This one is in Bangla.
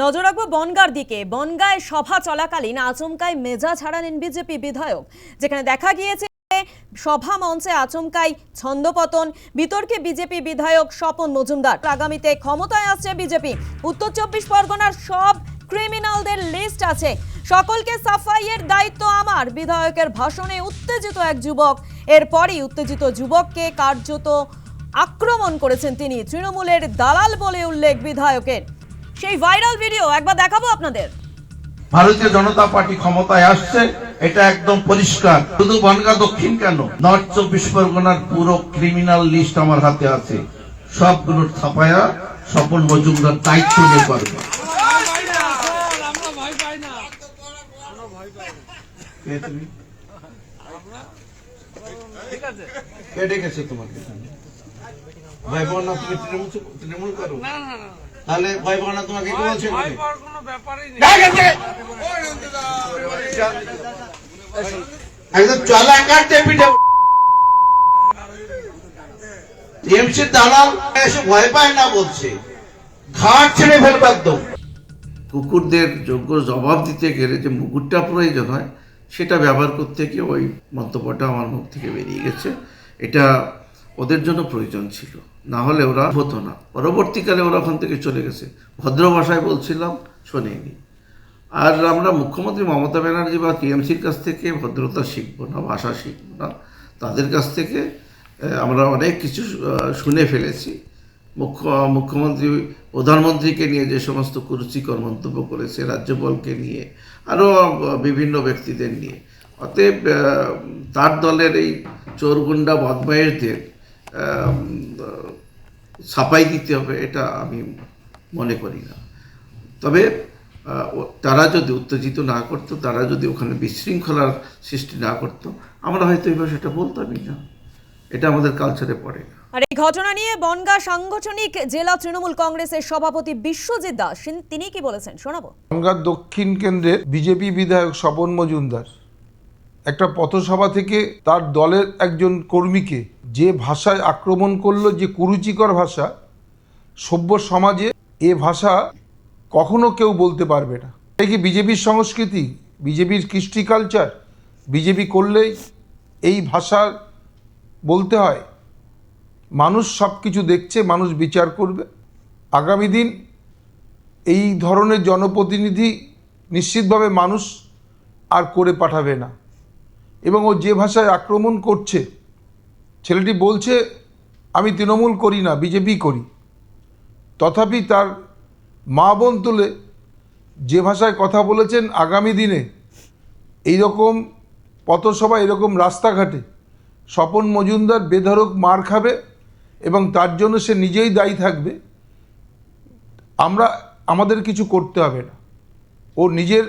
নজর রাখব বনগার দিকে। বনগায় সভা চলাকালীন আচমকায় মেজাজ হারালেন বিজেপি বিধায়ক। যেখানে দেখা গিয়েছে সভা মঞ্চে আচমকাই ছন্দপতন। বিতর্কে বিজেপি বিধায়ক স্বপন মজুমদার। আগামীতে ক্ষমতায় আসছে বিজেপি। উত্তর চব্বিশ পরগনার সব ক্রিমিনালদের লিস্ট আছে। সকলকে সাফাইয়ের দায়িত্ব আমার। বিধায়কের ভাষণে উত্তেজিত এক যুবক। এরপরই উত্তেজিত যুবককে কার্যত আক্রমণ করেছেন তিনি। তৃণমূলের দালাল বলে উল্লেখ বিধায়কের। সেই ভাইরাল ভিডিও একবার দেখাবো আপনাদের। ভারতীয় জনতা পার্টি ক্ষমতায় আসছে এটা একদম পরিষ্কার। শুধু বনগা দক্ষিণ কেন? নর্থ চব্বিশ পরগনার পুরো ক্রিমিনাল লিস্ট আমার হাতে আছে। সবগুলোর ছাপায়া স্বপন মজুমদার দায়িত্ব নিয়ে করবে কে ডেকেছে তোমাকে? ভাই বোনা তুমি তৃণমূল তৃণমূল করো? তাহলে ভাই বোনা তোমাকে কে বলছে ভয় পাওয়ার কোনো ব্যাপারই নেই। একদম চলা কাটতে পিঠে টিএমসি দালাল এসে ভয় পায় না বলছে। ঘাট ছেড়ে ফেলবে একদম। কুকুরদের যোগ্য জবাব দিতে গেলে যে মুকুটটা প্রয়োজন হয় সেটা ব্যবহার করতে গিয়ে ওই মন্তব্যটা আমার মুখ থেকে বেরিয়ে গেছে। এটা ওদের জন্য প্রয়োজন ছিল। না হলে ওরা হতো না। পরবর্তীকালে ওরা ওখান থেকে চলে গেছে। ভদ্র ভাষায় বলছিলাম শোনেনি। আর আমরা মুখ্যমন্ত্রী মমতা ব্যানার্জি বা টিএমসির কাছ থেকে ভদ্রতা শিখব না ভাষা শিখব না। তাদের কাছ থেকে আমরা অনেক কিছু শুনে ফেলেছি। মুখ্য মুখ্যমন্ত্রী প্রধানমন্ত্রীকে নিয়ে যে সমস্ত কুরুচিকর মন্তব্য করেছে রাজ্যপালকে নিয়ে আরও বিভিন্ন ব্যক্তিদের নিয়ে। অতএব তার দলের এই চোরগুন্ডা বদমাইশদের আহ, ছাপাই দিতে হবে এটা আমি মনে করি না। তবে তারা যদি উত্তেজিত না করতো তারা যদি ওখানে বিশৃঙ্খলার সৃষ্টি না করতো আমরা হয়তো এই ভাষাটা বলতামই না। এটা আমাদের কালচারে পড়ে না। আর এই ঘটনা নিয়ে বনগা সাংগঠনিক জেলা তৃণমূল কংগ্রেসের সভাপতি বিশ্বজিৎ দাস তিনি কি বলেছেন? শোনাবো। গঙ্গার দক্ষিণ কেন্দ্রের বিজেপি বিধায়ক স্বপন মজুমদার একটা পথসভা থেকে তার দলের একজন কর্মীকে যে ভাষায় আক্রমণ করল, যে কুরুচিকর ভাষা, সভ্য সমাজে এ ভাষা কখনো কেউ বলতে পারবে না। এটা কি বিজেপির সংস্কৃতি? বিজেপির কৃষ্টি কালচার বিজেপি করলেই এই ভাষা বলতে হয়। মানুষ সব কিছু দেখছে, মানুষ বিচার করবে। আগামী দিন এই ধরনের জনপ্রতিনিধি নিশ্চিতভাবে মানুষ আর করে পাঠাবে না। এবং ও যে ভাষায় আক্রমণ করছে ছেলেটি বলছে, আমি তৃণমূল করি না, বিজেপি করি। তথাপি তার মা বোন তুলে যে ভাষায় কথা বলেছেন আগামী দিনে এই রকম পথসভা, এরকম রাস্তাঘাটে স্বপন মজুমদার বেধরক মার খাবে এবং তার জন্য সে নিজেই দায়ী থাকবে, আমরা, আমাদের কিছু করতে হবে না। ও নিজের